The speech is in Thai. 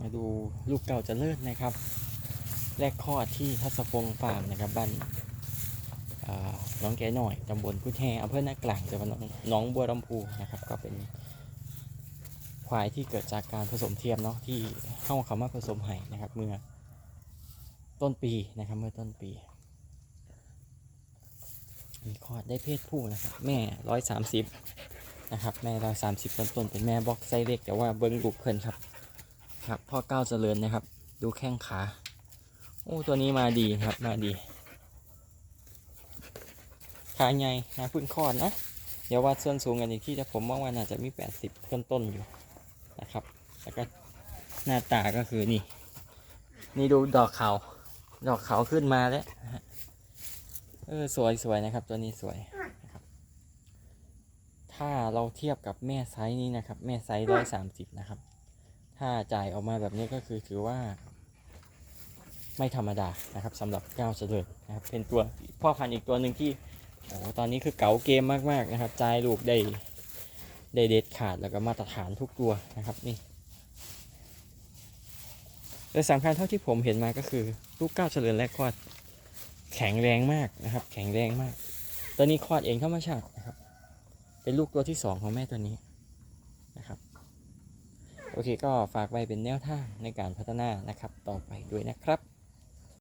มาดูลูกเก่าจะเลิศนะครับ แรกคลอดที่ทัศพงฟาร์มนะครับบ้านน้องแกหน่อยตำบลพุทธแฮอำเภอหน้ากลางจังหวัดหนองหนองบัวลำพูนะครับ ก็เป็นควายที่เกิดจากการผสมเทียมเนาะที่เข้าเขามาผสมไห่นะครับ เมื่อต้นปีนะครับเมื่อต้นปีมีคลอดได้เพศผู้นะครับ แม่ร้อยสามสิบนะครับ แม่ร้อยสามสิบต้นๆเป็นแม่บล็อกไซเล็กแต่ว่าเบิ้งลูกเพิ่นครับ ครับพ่อก้าวเจริญนะครับ ดูแข้งขาโอ้ตัวนี้มาดีครับมาดีขาใหญ่นะพึ่งคลอดนะเดี๋ยววัดส่วนสูงกันอีกที่แต่ผมว่ามันอาจจะมี 80 ต้นต้นอยู่นะครับ แล้วก็หน้าตาก็คือนี่ นี่ดูดอกเขาดอกเขาขึ้นมาแล้วเออสวยสวยนะครับ ตัวนี้สวยนะครับ ถ้าเราเทียบกับแม่ไซส์นี้นะครับ แม่ไซส์ร้อยสามสิบนะครับ ถ้าจ่ายออกมาแบบนี้ก็คือถือว่า ไม่ธรรมดานะครับสำหรับก้าวเจริญนะครับ เป็นตัวพ่อพันธุ์อีกตัวหนึ่งที่โอ้ตอนนี้คือเก๋าเกมมากๆนะครับจ่ายลูกได้ได้เด็ดขาดแล้วก็มาตรฐานทุกตัวนะครับนี่แต่สำคัญเท่าที่ผมเห็นมาก็คือลูกก้าวเจริญแรกคลอดแข็งแรงมากนะครับ แข็งแรงมาก ตัวนี้คลอดเองธรรมชาตินะครับ เป็นลูกตัวที่สองของแม่ตัวนี้ โอเคก็ฝากไว้เป็นแนวทางในการพัฒนานะครับต่อไปด้วยนะครับ